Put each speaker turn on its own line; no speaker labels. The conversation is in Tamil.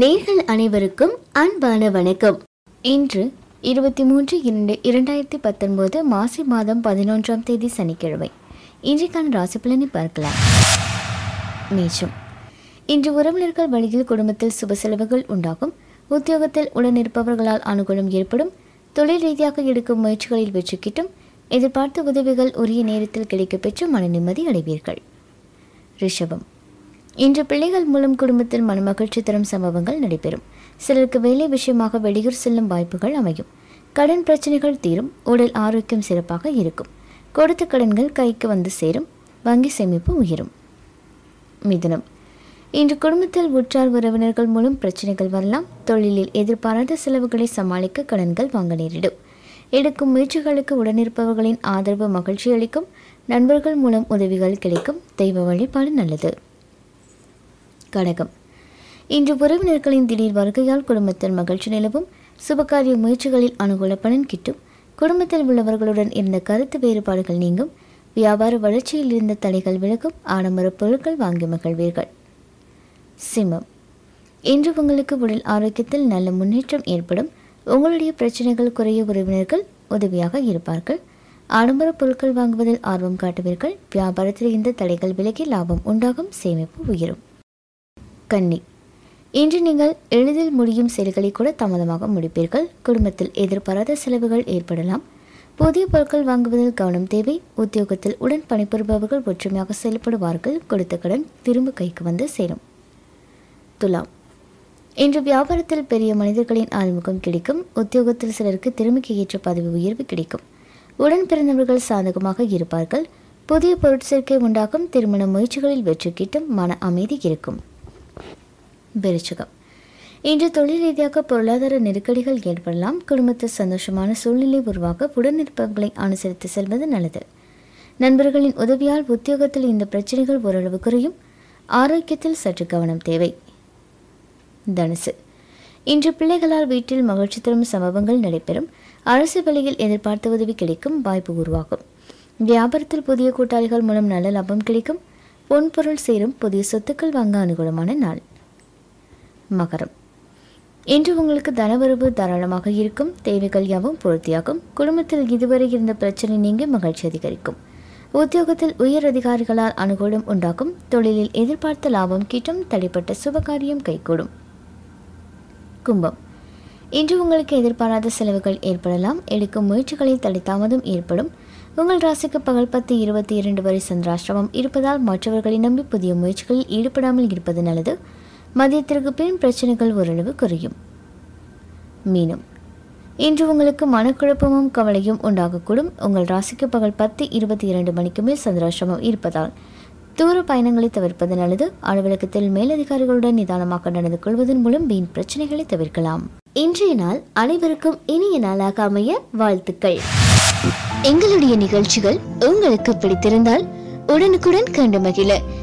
நேர்கள் அனைவருக்கும் அன்பான வணக்கம். இன்று இருபத்தி மூன்று இரண்டு இரண்டாயிரத்தி பத்தொன்பது மாசி மாதம் பதினொன்றாம் தேதி சனிக்கிழமை. இன்றைக்கான ராசி பலனை பார்க்கலாம். மேஷம். இன்று உறவினர்கள் வழியில் குடும்பத்தில் சுப செலவுகள் உண்டாகும். உத்தியோகத்தில் உடனிருப்பவர்களால் அனுகூலம் ஏற்படும். தொழில் ரீதியாக எடுக்கும் முயற்சிகளில் வெற்றி கிட்டும். எதிர்பார்த்த உதவிகள் உரிய நேரத்தில் கிடைக்கப்பெற்று மன நிம்மதி அடைவீர்கள். ரிஷபம். இன்று பிள்ளைகள் மூலம் குடும்பத்தில் மனமகிழ்ச்சி தரும் சம்பவங்கள் நடைபெறும். சிலருக்கு வேலை விஷயமாக வெளியூர் செல்லும் வாய்ப்புகள் அமையும். கடன் பிரச்சனைகள் தீரும். உடல் ஆரோக்கியம் சிறப்பாக இருக்கும். கொடுத்த கடன்கள் கைக்கு வந்து சேரும். வங்கி சேமிப்பு உயரும். மிதனம். இன்று குடும்பத்தில் உற்றார் உறவினர்கள் மூலம் பிரச்சனைகள் வரலாம். தொழிலில் எதிர்பாராத செலவுகளை சமாளிக்க கடன்கள் வாங்க நேரிடும். எடுக்கும் முயற்சிகளுக்கு உடனிருப்பவர்களின் ஆதரவு மகிழ்ச்சி அளிக்கும். நண்பர்கள் மூலம் உதவிகள் கிடைக்கும். தெய்வ வழிபாடு நல்லது. கடகம் இன்று உறவினர்களின் திடீர் வருகையால் குடும்பத்தில் மகிழ்ச்சி நிலவும். சுபகாரிய முயற்சிகளில் அனுகூல பலன் கிட்டும். குடும்பத்தில் உள்ளவர்களுடன் இருந்த கருத்து வேறுபாடுகள் நீங்கும். வியாபார வளர்ச்சியில் இருந்த தடைகள் விலகும். ஆடம்பர பொருட்கள் வாங்கி மகிழ்வீர்கள். சிம்மம். இன்று உங்களுக்கு உடல் ஆரோக்கியத்தில் நல்ல முன்னேற்றம் ஏற்படும். உங்களுடைய பிரச்சனைகள் குறைய உறவினர்கள் உதவியாக இருப்பார்கள். ஆடம்பர பொருட்கள் வாங்குவதில் ஆர்வம் காட்டுவீர்கள். வியாபாரத்தில் இருந்த தடைகள் விலகி லாபம் உண்டாகும். சேமிப்பு உயரும். கன்னி இன்று நீங்கள் எளிதில் முடியும் செயல்களை கூட தாமதமாக முடிப்பீர்கள். குடும்பத்தில் எதிர்பாராத செலவுகள் ஏற்படலாம். புதிய பொருட்கள் வாங்குவதில் கவனம் தேவை. உத்தியோகத்தில் உடன் பணிபுரிபவர்கள் ஒற்றுமையாக செயல்படுவார்கள். கொடுத்த கடன் திரும்ப கைக்கு வந்து சேரும். துலாம். இன்று வியாபாரத்தில் பெரிய மனிதர்களின் ஆறுமுகம் கிடைக்கும். உத்தியோகத்தில் சிலருக்கு திறமைக்கு ஏற்ற பதவி உயர்வு கிடைக்கும். உடன் பிறந்தவர்கள் சாதகமாக இருப்பார்கள். புதிய பொருட்சேர்க்கை உண்டாகும். திருமண முயற்சிகளில் வெற்றி கிட்டும். மன அமைதி இருக்கும். விருச்சகம் இன்று தொழில் ரீதியாக பொருளாதார நெருக்கடிகள் ஏற்படலாம். குடும்பத்தில் சந்தோஷமான சூழ்நிலை உருவாக உடனிருப்பவர்களை அனுசரித்து செல்வது நல்லது. நண்பர்களின் உதவியால் உத்தியோகத்தில் இந்த பிரச்சனைகள் ஓரளவு குறையும். ஆரோக்கியத்தில் சற்று கவனம் தேவை. தனுசு. இன்று பிள்ளைகளால் வீட்டில் மகிழ்ச்சி தரும் சம்பவங்கள் நடைபெறும். அரசு வழியில் எதிர்பார்த்த உதவி கிடைக்கும் வாய்ப்பு உருவாகும். வியாபாரத்தில் புதிய கூட்டாளிகள் மூலம் நல்ல லாபம் கிடைக்கும். பொன்பொருள் சேரும். புதிய சொத்துக்கள் வாங்க அனுகூலமான நாள். மகரம். இன்று உங்களுக்கு தனவரவு தாராளமாக இருக்கும் தேவைகள் யாவும் பூர்த்தியாகும். குடும்பத்தில் இதுவரை இருந்த பிரச்சனை நீங்க மகிழ்ச்சி அதிகரிக்கும். உத்தியோகத்தில் உயர் அதிகாரிகளால் அனுகூலம் உண்டாகும். தொழிலில் எதிர்பார்த்த லாபம் கிட்டும் தடைப்பட்ட சுபகாரியம் கைகூடும். கும்பம். இன்று உங்களுக்கு எதிர்பாராத செலவுகள் ஏற்படலாம். எடுக்கும் முயற்சிகளில் தடைத்தாமதம் ஏற்படும். உங்கள் ராசிக்கு பகல் பத்து இருபத்தி இரண்டு வரை சந்திராஷ்டிரமம் இருப்பதால் மற்றவர்களை நம்பி புதிய முயற்சிகளில் ஈடுபடாமல் இருப்பது நல்லது. மதியத்திற்கு பின் பிரச்சனைகள் ஓரளவு குறையும். மீனம். இன்று உங்களுக்கு மனக்குழப்பமும் கவலையும் உண்டாகக்கூடும். உங்கள் ராசிக்கு பகல் பத்து இருபத்தி இரண்டு மணிக்கு மேல் சந்திராசிரமம் இருப்பதால் தூர பயணங்களை தவிர்ப்பது நல்லது. அலுவலகத்தில் மேலதிகாரிகளுடன் நிதானமாக நடந்து கொள்வதன் மூலம் வீண் பிரச்சனைகளை தவிர்க்கலாம். இன்றைய நாள் அனைவருக்கும் இனிய நாளாக அமைய வாழ்த்துக்கள். எங்களுடைய நிகழ்ச்சிகள் உங்களுக்கு பிடித்திருந்தால் உடனுக்குடன் கண்டு மகிழ.